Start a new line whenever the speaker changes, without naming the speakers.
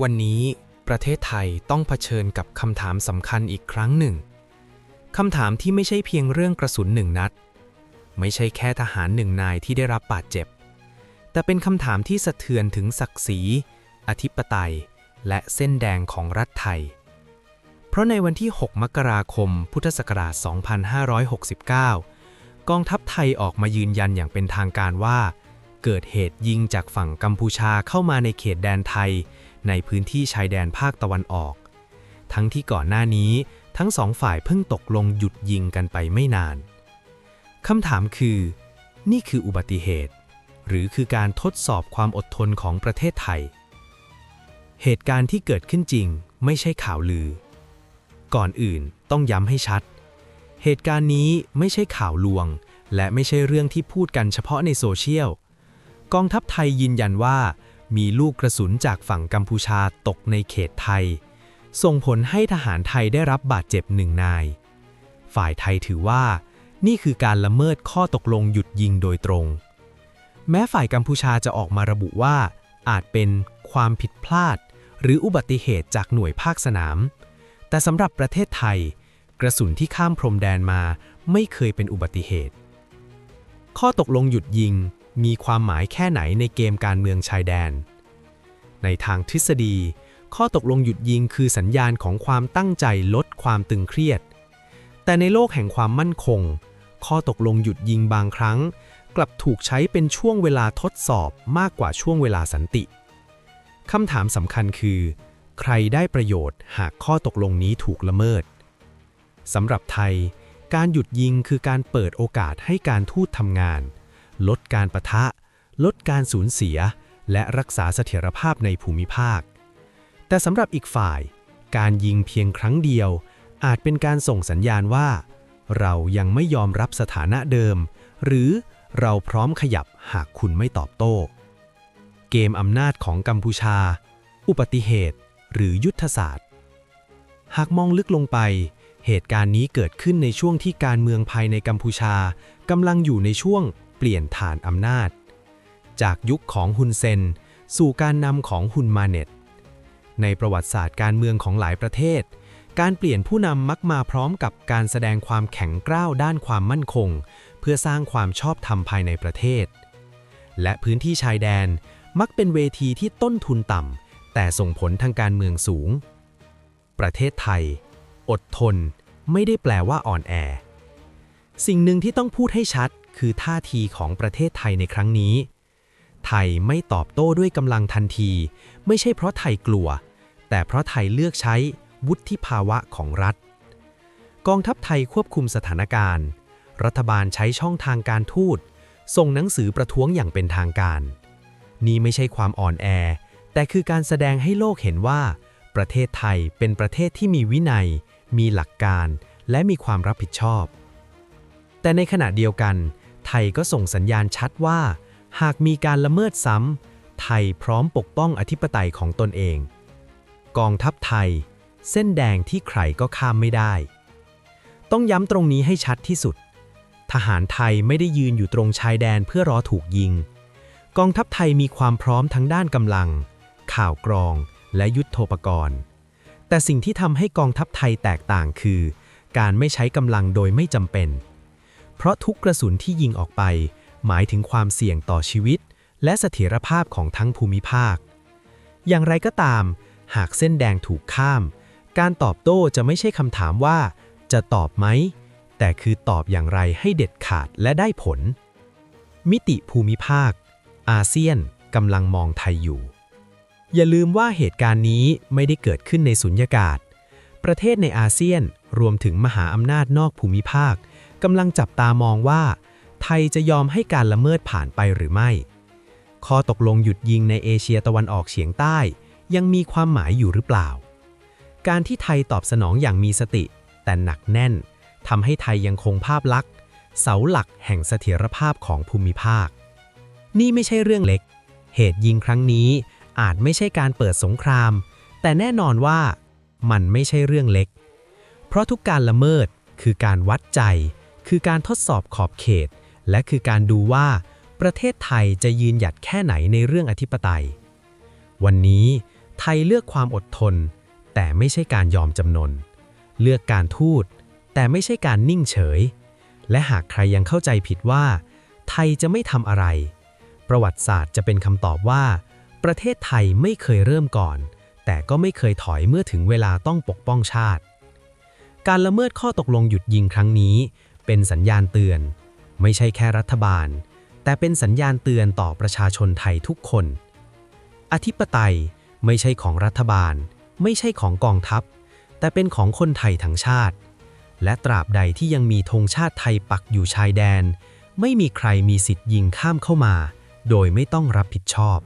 วันนี้ประเทศไทยต้องเผชิญกับคำถามสำคัญอีกครั้งหนึ่งคำถามที่ไม่ใช่เพียงเรื่องกระสุนหนึ่งนัด ไม่ใช่แค่ทหารหนึ่งนายที่ได้รับบาดเจ็บ แต่เป็นคำถามที่สะเทือนถึงศักดิ์ศรี อธิปไตย และเส้นแดงของรัฐไทย เพราะในวันที่ 6 มกราคม พุทธศักราช 2569 กองทัพไทยออกมายืนยันอย่างเป็นทางการว่า เกิดเหตุยิงจากฝั่งกัมพูชาเข้ามาในเขตแดนไทย ในพื้นที่ชายแดนภาคตะวันออก ทั้งที่ก่อนหน้านี้ทั้งสองฝ่ายเพิ่งตกลงหยุดยิงกันไปไม่นาน คำถามคือ นี่คืออุบัติเหตุ หรือคือการทดสอบความอดทนของประเทศไทย เหตุการณ์ที่เกิดขึ้นจริงไม่ใช่ข่าวลือ ก่อนอื่นต้องย้ำให้ชัด เหตุการณ์นี้ไม่ใช่ข่าวลวง และไม่ใช่เรื่องที่พูดกันเฉพาะในโซเชียล กองทัพไทยยืนยันว่า มีลูกกระสุนจากฝั่งกัมพูชาตกในเขตไทย ส่งผลให้ทหารไทยได้รับบาดเจ็บหนึ่งนาย ฝ่ายไทยถือว่า นี่คือการละเมิดข้อตกลงหยุดยิงโดยตรง แม้ฝ่ายกัมพูชาจะออกมาระบุว่า อาจเป็นความผิดพลาด หรืออุบัติเหตุจากหน่วยภาคสนาม แต่สำหรับประเทศไทย กระสุนที่ข้ามพรมแดนมาไม่เคยเป็นอุบัติเหตุ ข้อตกลงหยุดยิง มีความหมายแค่ไหนในเกมการเมืองชายแดน ในทางทฤษฎี ข้อตกลงหยุดยิงคือสัญญาณของความตั้งใจลดความตึงเครียด แต่ในโลกแห่งความมั่นคง ข้อตกลงหยุดยิงบางครั้ง กลับถูกใช้เป็นช่วงเวลาทดสอบมากกว่าช่วงเวลาสันติคำถามสำคัญคือ ใครได้ประโยชน์หากข้อตกลงนี้ถูกละเมิดสำหรับไทย การหยุดยิงคือการเปิดโอกาสให้การทูตทำงาน ลดการประทะ ลดการสูญเสีย และรักษาเสถียรภาพในภูมิภาค แต่สำหรับอีกฝ่าย การยิงเพียงครั้งเดียว อาจเป็นการส่งสัญญาณว่า เรายังไม่ยอมรับสถานะเดิม หรือเราพร้อมขยับหากคุณไม่ตอบโต้ เกมอำนาจของกัมพูชา อุบัติเหตุ หรือยุทธศาสตร์ หากมองลึกลงไป เหตุการณ์นี้เกิดขึ้นในช่วงที่การเมืองภายในกัมพูชากำลังอยู่ในช่วง ปลี่ยนฐานอำนาจ จากยุคของฮุนเซน สู่การนำของฮุนมาเน็ต ในประวัติศาสตร์การเมืองของหลายประเทศ การเปลี่ยนผู้นำมักมาพร้อมกับการแสดงความแข็งกร้าวด้านความมั่นคง เพื่อสร้างความชอบธรรมภายในประเทศ และพื้นที่ชายแดนมักเป็นเวทีที่ต้นทุนต่ำแต่ส่งผลทางการเมืองสูง ประเทศไทย อดทน ไม่ได้แปลว่าอ่อนแอ สิ่งหนึ่งที่ต้องพูดให้ชัด คือท่าทีของประเทศไทยในครั้งนี้ ไทยไม่ตอบโต้ด้วยกำลังทันที ไม่ใช่เพราะไทยกลัว แต่เพราะไทยเลือกใช้วุฒิภาวะของรัฐ กองทัพไทยควบคุมสถานการณ์ รัฐบาลใช้ช่องทางการทูตส่งหนังสือประท้วงอย่างเป็นทางการ นี่ไม่ใช่ความอ่อนแอ แต่คือการแสดงให้โลกเห็นว่า ประเทศไทยเป็นประเทศที่มีวินัย มีหลักการ และมีความรับผิดชอบ แต่ในขณะเดียวกัน ไทยก็ส่งสัญญาณชัดว่า หากมีการละเมิดซ้ำ ไทยพร้อมปกป้องอธิปไตยของตนเอง กองทัพไทย เส้นแดงที่ใครก็ข้ามไม่ได้ ต้องย้ำตรงนี้ให้ชัดที่สุด ทหารไทยไม่ได้ยืนอยู่ตรงชายแดนเพื่อรอถูกยิง กองทัพไทยมีความพร้อมทั้งด้านกำลัง ข่าวกรอง และยุทโธปกรณ์ แต่สิ่งที่ทำให้กองทัพไทยแตกต่างคือ การไม่ใช้กำลังโดยไม่จำเป็น เพราะทุกกระสุนที่ยิงออกไป หมายถึงความเสี่ยงต่อชีวิต และเสถียรภาพของทั้งภูมิภาค อย่างไรก็ตาม หากเส้นแดงถูกข้าม การตอบโต้จะไม่ใช่คำถามว่า จะตอบไหม แต่คือตอบอย่างไรให้เด็ดขาดและได้ผล มิติภูมิภาค อาเซียนกำลังมองไทยอยู่ อย่าลืมว่าเหตุการณ์นี้ไม่ได้เกิดขึ้นในสุญญากาศ ประเทศในอาเซียนรวมถึงมหาอำนาจนอกภูมิภาค กำลังจับตามองว่า ไทยจะยอมให้การละเมิดผ่านไปหรือไม่ ข้อตกลงหยุดยิงในเอเชียตะวันออกเฉียงใต้ ยังมีความหมายอยู่หรือเปล่า การที่ไทยตอบสนองอย่างมีสติ แต่หนักแน่นทำให้ไทยยังคงภาพลักษณ์เสาหลักแห่งเสถียรภาพของภูมิภาค นี่ไม่ใช่เรื่องเล็ก เหตุยิงครั้งนี้อาจไม่ใช่การเปิดสงคราม แต่แน่นอนว่ามันไม่ใช่เรื่องเล็ก เพราะทุกการละเมิดคือการวัดใจ คือการทดสอบขอบเขต และคือการดูว่า ประเทศไทยจะยืนหยัดแค่ไหนในเรื่องอธิปไตย วันนี้ไทยเลือกความอดทน แต่ไม่ใช่การยอมจำนน เลือกการทูต แต่ไม่ใช่การนิ่งเฉย และหากใครยังเข้าใจผิดว่า ไทยจะไม่ทำอะไร ประวัติศาสตร์จะเป็นคำตอบว่า ประเทศไทยไม่เคยเริ่มก่อน แต่ก็ไม่เคยถอยเมื่อถึงเวลาต้องปกป้องชาติ การละเมิดข้อตกลงหยุดยิงครั้งนี้ เป็นสัญญาณเตือน ไม่ใช่แค่รัฐบาล แต่เป็นสัญญาณเตือนต่อประชาชนไทยทุกคน อธิปไตยไม่ใช่ของรัฐบาล ไม่ใช่ของกองทัพ แต่เป็นของคนไทยทั้งชาติ และตราบใดที่ยังมีธงชาติไทยปักอยู่ชายแดน ไม่มีใครมีสิทธิ์ยิงข้ามเข้ามา โดยไม่ต้องรับผิดชอบ